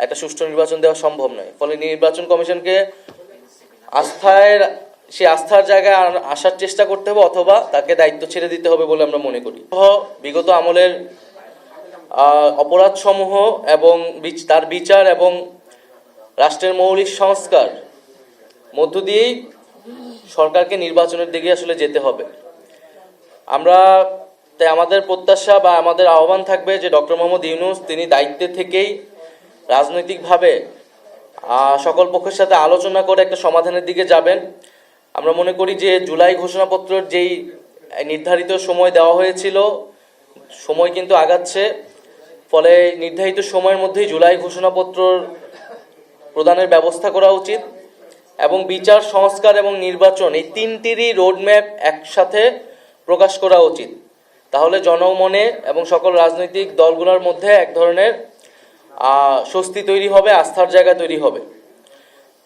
একটা সুষ্ঠু নির্বাচন দেওয়া সম্ভব নয়। ফলে নির্বাচন কমিশনকে আস্থায়, সে আস্থার জায়গায় আসার চেষ্টা করতে হবে অথবা তাকে দায়িত্ব ছেড়ে দিতে হবে বলে আমরা মনে করি। বিগত আমলের অপরাধ সমূহ এবং তার বিচার এবং রাষ্ট্রের মৌলিক সংস্কার মধ্য দিয়েই সরকারকে নির্বাচনের দিকে আসলে যেতে হবে। আমরা, তাই আমাদের প্রত্যাশা বা আমাদের আহ্বান থাকবে যে ডক্টর মোহাম্মদ ইউনুস তিনি দায়িত্বে থেকেই রাজনৈতিকভাবে সকল পক্ষের সাথে আলোচনা করে একটা সমাধানের দিকে যাবেন। আমরা মনে করি যে জুলাই ঘোষণাপত্রের যেই নির্ধারিত সময় দেওয়া হয়েছিল, সময় কিন্তু আগাচ্ছে। ফলে নির্ধারিত সময়ের মধ্যেই জুলাই ঘোষণাপত্র প্রদানের ব্যবস্থা করা উচিত এবং বিচার, সংস্কার এবং নির্বাচন এই তিনটিরই রোডম্যাপ একসাথে প্রকাশ করা উচিত। তাহলে জনমনে এবং সকল রাজনৈতিক দলগুলোর মধ্যে এক ধরনের স্বস্তি তৈরি হবে, আস্থার জায়গা তৈরি হবে।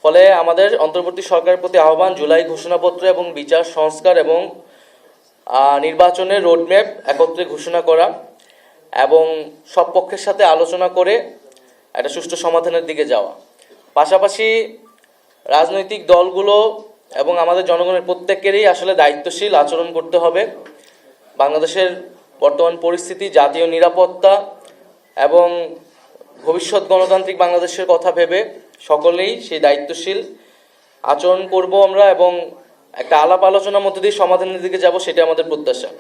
ফলে আমাদের অন্তর্বর্তী সরকারের প্রতি আহ্বান, জুলাই ঘোষণাপত্র এবং বিচার, সংস্কার এবং নির্বাচনের রোডম্যাপ একত্রে ঘোষণা করা এবং সব পক্ষের সাথে আলোচনা করে একটা সুষ্ঠু সমাধানের দিকে যাওয়া। পাশাপাশি রাজনৈতিক দলগুলো এবং আমাদের জনগণের প্রত্যেকেরই আসলে দায়িত্বশীল আচরণ করতে হবে। বাংলাদেশের বর্তমান পরিস্থিতি, জাতীয় নিরাপত্তা এবং ভবিষ্যৎ গণতান্ত্রিক বাংলাদেশের কথা ভেবে সকলেই সেই দায়িত্বশীল আচরণ করব আমরা এবং একটা আলাপ আলোচনার মধ্যে দিয়ে সমাধানের দিকে যাব সেটা আমাদের প্রত্যাশা।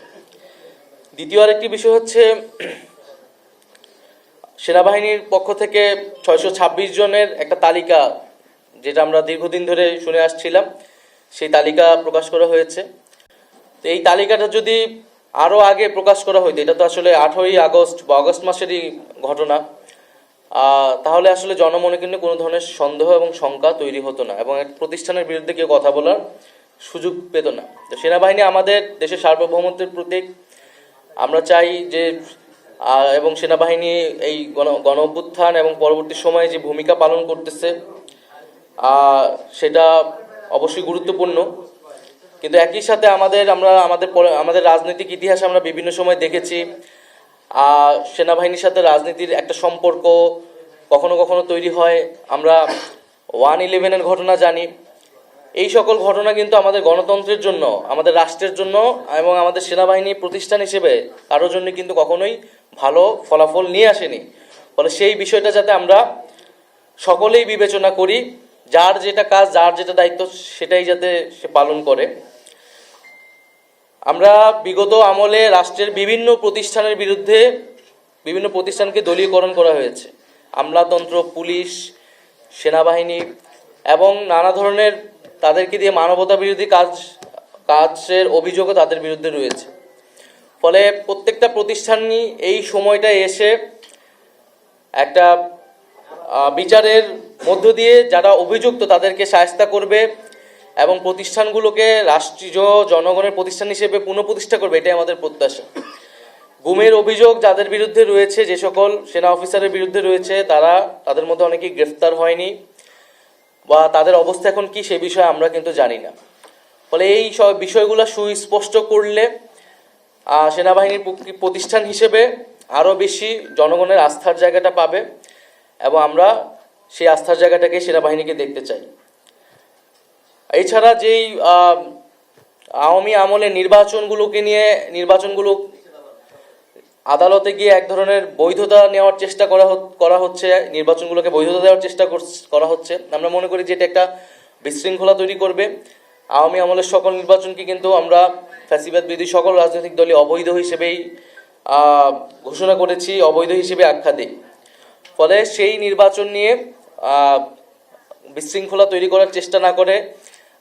দ্বিতীয় আরেকটি বিষয় হচ্ছে, সেনাবাহিনীর পক্ষ থেকে ছয়শো ছাব্বিশ জনের একটা তালিকা, যেটা আমরা দীর্ঘদিন ধরে শুনে আসছিলাম, সেই তালিকা প্রকাশ করা হয়েছে। তো এই তালিকাটা যদি আরও আগে প্রকাশ করা হইতো, এটা তো আসলে আঠেরোই আগস্ট বা আগস্ট মাসেরই ঘটনা তাহলে আসলে জনমনে কিন্তু কোনো ধরনের সন্দেহ এবং শঙ্কা তৈরি হতো না এবং এক প্রতিষ্ঠানের বিরুদ্ধে কেউ কথা বলার সুযোগ পেত না। তো সেনাবাহিনী আমাদের দেশের সার্বভৌমত্বের প্রতীক। আমরা চাই যে এবং সেনাবাহিনী এই গণ গণ এবং পরবর্তী সময়ে যে ভূমিকা পালন করতেছে সেটা অবশ্যই গুরুত্বপূর্ণ। কিন্তু একই সাথে আমাদের, আমরা, আমাদের আমাদের রাজনৈতিক ইতিহাসে আমরা বিভিন্ন সময় দেখেছি। সেনাবাহিনীর সাথে রাজনীতির একটা সম্পর্ক কখনো কখনো তৈরি হয়। আমরা ওয়ান ইলেভেনের ঘটনা জানি। এই সকল ঘটনা কিন্তু আমাদের গণতন্ত্রের জন্য, আমাদের রাষ্ট্রের জন্য এবং আমাদের সেনাবাহিনী প্রতিষ্ঠান হিসেবে কারোর জন্য কিন্তু কখনোই ভালো ফলাফল নিয়ে আসেনি। ফলে সেই বিষয়টা যাতে আমরা সকলেই বিবেচনা করি, যার যেটা কাজ, যার যেটা দায়িত্ব, সেটাই যাতে সে পালন করে। আমরা বিগত আমলে রাষ্ট্রের বিভিন্ন প্রতিষ্ঠানের বিরুদ্ধে বিভিন্ন প্রতিষ্ঠানকে দলীয়করণ করা হয়েছে। আমলাতন্ত্র, পুলিশ, সেনাবাহিনী এবং নানা ধরনের তাদেরকে দিয়ে মানবতা বিরোধী কাজ, কাজের অভিযোগও তাদের বিরুদ্ধে রয়েছে। ফলে প্রত্যেকটা প্রতিষ্ঠানই এই সময়টায় এসে একটা বিচারের মধ্য দিয়ে যারা অভিযুক্ত তাদেরকে সায়স্তা করবে এবং প্রতিষ্ঠানগুলোকে রাষ্ট্রীয় জনগণের প্রতিষ্ঠান হিসেবে পুনঃপ্রতিষ্ঠা করবে, এটাই আমাদের প্রত্যাশা। গুমের অভিযোগ যাদের বিরুদ্ধে রয়েছে, যে সকল সেনা অফিসারের বিরুদ্ধে রয়েছে, তারা তাদের মধ্যে অনেকেই গ্রেফতার হয়নি বা তাদের অবস্থা এখন কি সে বিষয়ে আমরা কিন্তু জানি না। ফলে এই সব বিষয়গুলো সুস্পষ্ট করলে সেনাবাহিনীর প্রতিষ্ঠান হিসেবে আরও বেশি জনগণের আস্থার জায়গাটা পাবে এবং আমরা সেই আস্থার জায়গাটাকে সেনাবাহিনীকে দেখতে চাই। এছাড়া যেই আওয়ামী আমলে নির্বাচনগুলোকে নিয়ে, নির্বাচনগুলো আদালতে গিয়ে এক ধরনের বৈধতা নেওয়ার চেষ্টা করা করা হচ্ছে, নির্বাচনগুলোকে বৈধতা দেওয়ার চেষ্টা করা হচ্ছে। আমরা মনে করি যে এটা একটা বিশৃঙ্খলা তৈরি করবে। আওয়ামী আমলের সকল নির্বাচনকে কিন্তু আমরা ফ্যাসিবাদ বিরোধী সকল রাজনৈতিক দলই অবৈধ হিসেবেই ঘোষণা করেছি, অবৈধ হিসেবে আখ্যা দিই। ফলে সেই নির্বাচন নিয়ে বিশৃঙ্খলা তৈরি করার চেষ্টা না করে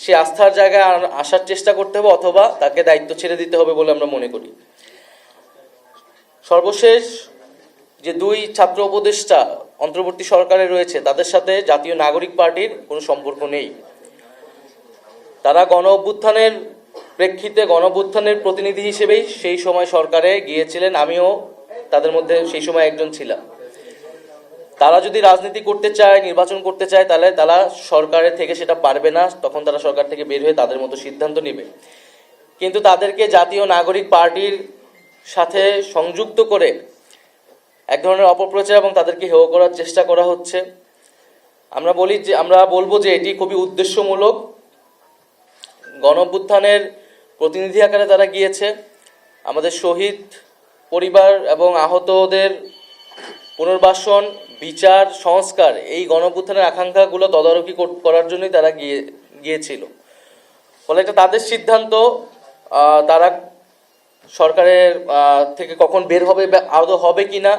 সেই আস্থার জায়গায় আসার চেষ্টা করতে হবে অথবা তাকে দায়িত্ব ছেড়ে দিতে হবে বলে আমরা মনে করি। সর্বশেষ যে দুই ছাত্র উপদেষ্টা অন্তর্বর্তী সরকারে রয়েছে, তাদের সাথে জাতীয় নাগরিক পার্টির কোনো সম্পর্ক নেই। তারা গণ অভ্যুত্থানের প্রেক্ষিতে গণ অভ্যুত্থানের প্রতিনিধি হিসেবেই সেই সময় সরকারে গিয়েছিলেন। আমিও তাদের মধ্যে সেই সময় একজন ছিলাম। তারা যদি রাজনীতি করতে চায়, নির্বাচন করতে চায়, তাহলে তারা সরকারের থেকে সেটা পারবে না। তখন তারা সরকার থেকে বের হয়ে তাদের মতো সিদ্ধান্ত নেবে। কিন্তু তাদেরকে জাতীয় নাগরিক পার্টির সাথে সংযুক্ত করে এক ধরনের অপপ্রচার এবং তাদেরকে হেয় করার চেষ্টা করা হচ্ছে। আমরা বলি যে, আমরা বলব যে এটি খুবই উদ্দেশ্যমূলক। গণ অভ্যুত্থানের প্রতিনিধি আকারে তারা গিয়েছে। আমাদের শহীদ পরিবার এবং আহতদের পুনর্বাসন বিচার, সংস্কার এই গণ অভ্যুত্থানের আকাঙ্ক্ষাগুলো তদারকি কর- করার জন্যই তারা গিয়ে, গিয়েছিল। ফলে এটা তাদের সিদ্ধান্ত তারা সরকারের থেকে কখন বের হবে বা আদৌ হবে কিনা